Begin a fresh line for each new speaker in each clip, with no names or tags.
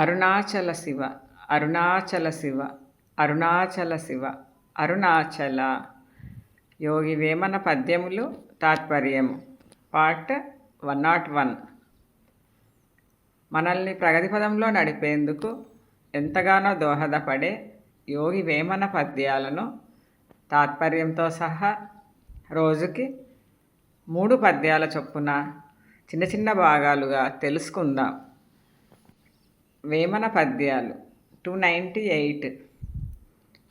అరుణాచల శివ అరుణాచల శివ అరుణాచల శివ అరుణాచల. యోగి వేమన పద్యములు తాత్పర్యము. Part one not one. మనల్ని ప్రగతి పదంలో నడిపేందుకు ఎంతగానో దోహదపడే యోగి వేమన పద్యాలను తాత్పర్యంతో సహా రోజుకి మూడు పద్యాల చొప్పున చిన్న చిన్న భాగాలుగా తెలుసుకుందాం. వేమన పద్యాలు. Two ninety eight.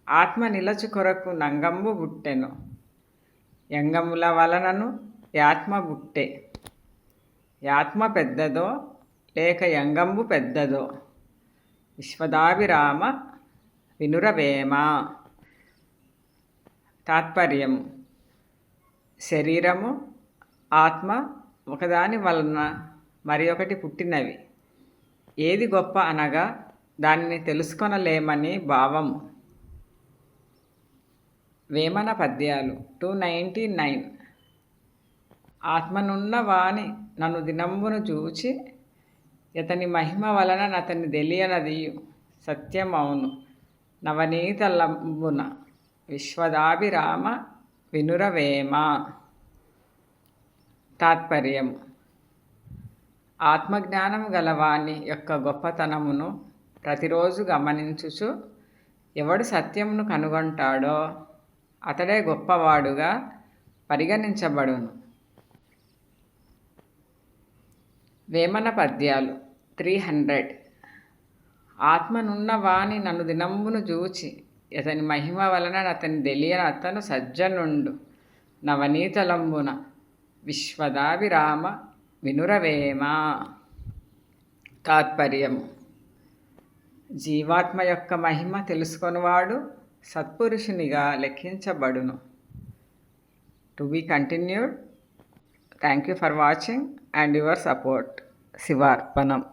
ఆత్మ నిలచు కొరకు నంగంబు బుట్టెను. యంగముల వలనను యాత్మ బుట్టె. యాత్మ పెద్దదో లేక యంగంబు పెద్దదో. విశ్వదాభిరామ వినురవేమ. తాత్పర్యం. శరీరము ఆత్మ ఒకదాని వలన మరి ఒకటి పుట్టినవి. ఏది గొప్ప అనగా దానిని తెలుసుకొనలేమని భావము వేమన పద్యాలు టూ నైంటీ నైన్. ఆత్మనున్న వాణి నన్ను దినంబును చూచి ఇతని మహిమ వలన అతన్ని తెలియనదియు సత్యమౌను. నవనీత లంబున విశ్వదాభిరామ వినురవేమ. తాత్పర్యం ఆత్మజ్ఞానం గలవాని యొక్క గొప్పతనమును ప్రతిరోజు గమనించుచు ఎవడు సత్యమును కనుగొంటాడో అతడే గొప్పవాడుగా పరిగణించబడును. వేమన పద్యాలు త్రీ హండ్రెడ్. ఆత్మనున్న వాణి నన్ను దినంబును చూచి ఇతని మహిమ వలన అతని తెలియని అతను సజ్జనుండు. నవనీతలంబున విశ్వదాభిరామ వినురవేమ తాత్పర్యము. జీవాత్మ యొక్క మహిమ తెలుసుకొనివాడు సత్పురుషునిగా లెక్కించబడును. To be continued. Thank you for watching and your support. శివార్పణం.